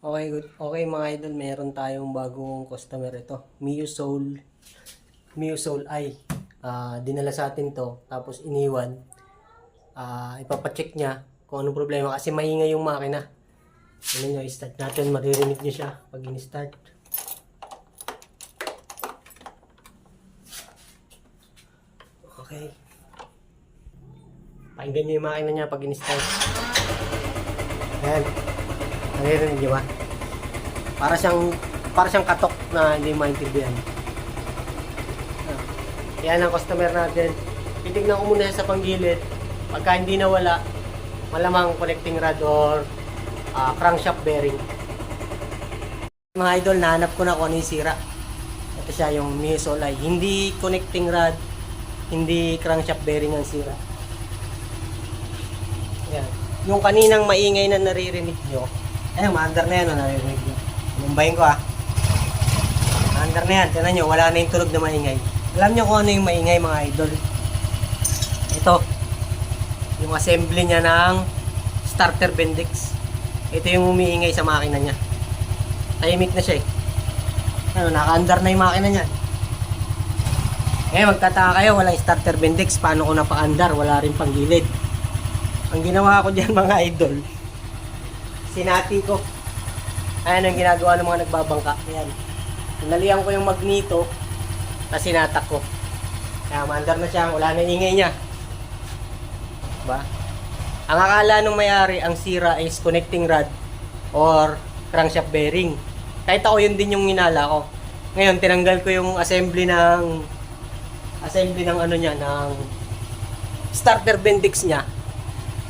Okay, good. Okay mga idol, meron tayong bagong customer ito. Mio Soul. Mio Soul i. Ah, dinala sa atin to, tapos iniwan. Ah, ipapacheck niya kung anong problema kasi maingay yung makina. Ano nyo, i-start natin, maririnig niyo siya pag in-start. Okay. Pakinggan niyo yung makina niya pag in-start. Ayan. Naririnig niyo ba? Para siyang para siyang katok na hindi maintindihan. Ah. Yan ang customer natin. Titignan ko muna sa panggilid. Pagka hindi nawala, malamang connecting rod or ah, crankshaft bearing. Mga idol, nahanap ko na kung ano yung sira. Ito siya yung Misolay. Hindi connecting rod, hindi crankshaft bearing ang sira. Yan. Yung kaninang maingay na naririnig nyo, ayun, maandar na yan, oh, naririnig nyo. Lumbayin ko ah. Maandar na yan, tinan nyo, wala na yung tunog na maingay. Alam nyo kung ano yung maingay mga idol. Ito, yung assembly niya ng starter Bendix. Ito yung umiingay sa makina niya. Tahimik na siya eh. Ano, naka-under na yung makina niya. Eh, magtataka kayo, walang starter Bendix. Paano ko napa-under? Wala rin pang gilid. Ang ginawa ko dyan mga idol, sinati ko. Ayan ang ginagawa ng mga nagbabangka. Ayan. Nalihan ko yung magnito, tapos sinatak ko. Kaya maandar na siya, wala na ingay niya. Diba? Ang akala nung may-ari, ang sira is connecting rod or crankshaft bearing. Kahit ako yun din yung inala ko. Ngayon, tinanggal ko yung assembly ng assembly ng ano niya, ng starter bendix niya.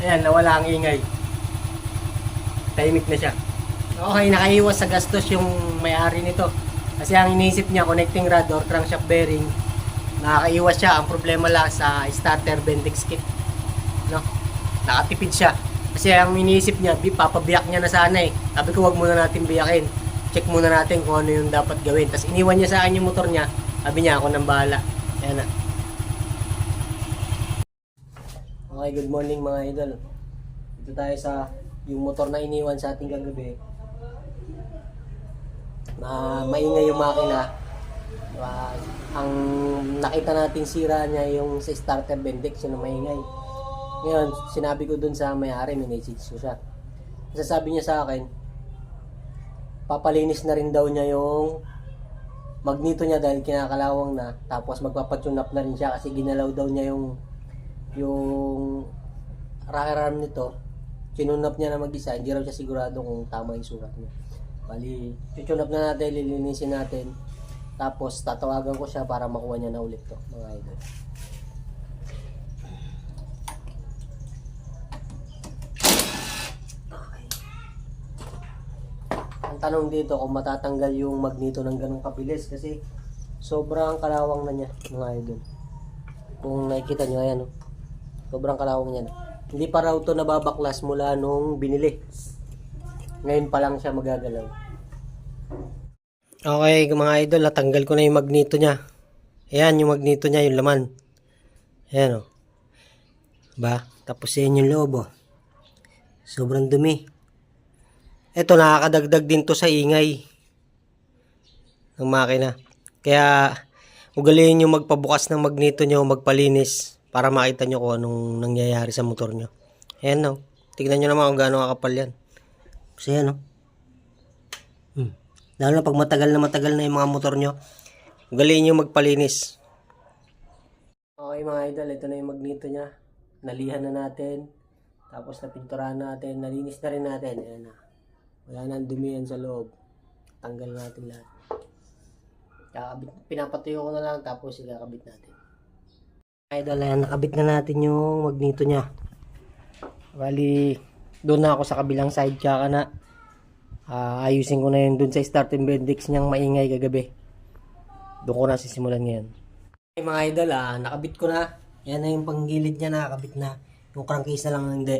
Ayan, nawala ang ingay. Tahimik na siya. Okay, nakaiwas sa gastos yung may-ari nito. Kasi ang iniisip niya, connecting rod or crankshaft bearing, nakakaiwas siya. Ang problema lang sa starter bendix kit. No? Nakatipid siya. Kasi ang iniisip niya, bi- papabiyak niya na sana eh. Sabi ko, wag muna natin biyakin. Check muna natin kung ano yung dapat gawin. Tapos iniwan niya sa akin yung motor niya. Sabi niya, ako nang bahala. Ayan na. Okay, good morning mga idol. Dito tayo sa yung motor na iniwan sa ating kagabi. Na maingay yung makina. Diba? Ang nakita nating sira niya yung sa starter bendix yun ang maingay. Ngayon, sinabi ko dun sa may-ari, minessage ko siya. Kasi sabi niya sa akin, papalinis na rin daw niya yung magnito niya dahil kinakalawang na. Tapos magpapatune up na rin siya kasi ginalaw daw niya yung yung rocker arm nito. Tinune up niya na mag-isa. Hindi raw siya sigurado kung tama yung sukat niya. Bali, up na natin, lilinisin natin. Tapos tatawagan ko siya para makuha niya na ulit to, mga idol. Ang tanong dito kung matatanggal yung magnito ng ganong kabilis kasi sobrang kalawang na niya mga idol. Kung nakikita nyo, ayan oh. Sobrang kalawang niya. Hindi pa raw to nababaklas mula nung binili. Ngayon pa lang siya magagalaw. Okay, mga idol, natanggal ko na yung magnito niya. Ayan, yung magnito niya, yung laman. Ayan, oh. Ba? Tapos yan yung loob, oh. Sobrang dumi. Ito, nakakadagdag din to sa ingay ng makina. Kaya, ugaliin nyo magpabukas ng magnito nyo, magpalinis para makita nyo kung anong nangyayari sa motor nyo. Ayan, no. Tignan nyo naman kung gaano kakapal yan. Kasi yan, no. Hmm. Lalo na pag matagal na matagal na yung mga motor nyo, ugaliin nyo magpalinis. Okay mga idol, ito na yung magnito niya. Nalihan na natin. Tapos napinturahan natin. Nalinis na rin natin. Ayan na. Wala na ang sa loob. Tanggal natin lahat. Kakabit, pinapatuyo ko na lang tapos ikakabit natin. Idol, ayan, nakabit na natin yung magnito niya. Bali, doon na ako sa kabilang side tsaka na ah, ayusin ko na yun doon sa starting bendix niyang maingay kagabi. Doon ko na sisimulan ngayon. Okay, mga idol, ah, nakabit ko na. Yan na yung panggilid niya, nakakabit na. Yung crankcase na lang ang hindi.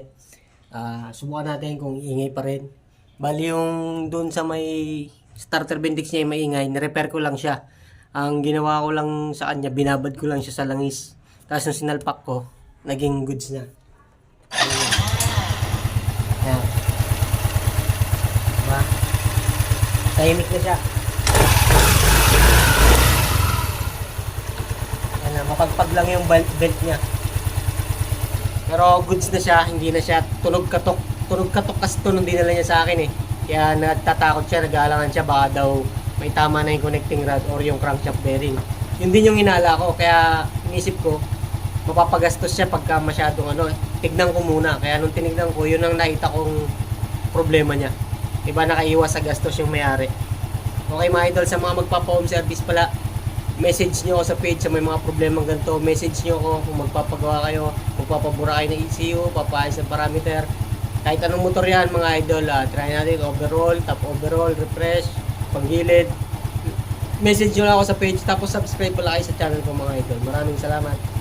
Ah, subukan natin kung iingay pa rin. Bali yung doon sa may starter bendix niya yung maingay, nirepair ko lang siya. Ang ginawa ko lang sa kanya, binabad ko lang siya sa langis. Tapos nung sinalpak ko, naging goods na. Ayan. Diba? Tahimik na siya. Yan na, mapagpag lang yung belt, niya. Pero goods na siya, hindi na siya tunog katok. Tunog katok kasi ito nung dinala niya sa akin eh. Kaya natatakot siya, nag-aalangan siya, baka daw may tama na yung connecting rod or yung crankshaft bearing. Yun din yung hinala ko, kaya inisip ko, mapapagastos siya pagka masyadong ano, tignan ko muna. Kaya nung tinignan ko, yun ang nakita kong problema niya. Diba nakaiwas sa gastos yung may-ari. Okay mga idol, sa mga magpapa-home service pala, message nyo ako sa page sa may mga problemang ganito. Message nyo ako kung magpapagawa kayo, magpapabura kayo ng ECU, papaayos ng parameter. Kahit anong motor yan mga idol, ah, try natin overall, top overall, refresh, panggilid. Message nyo lang ako sa page, tapos subscribe pala kayo sa channel ko mga idol. Maraming salamat.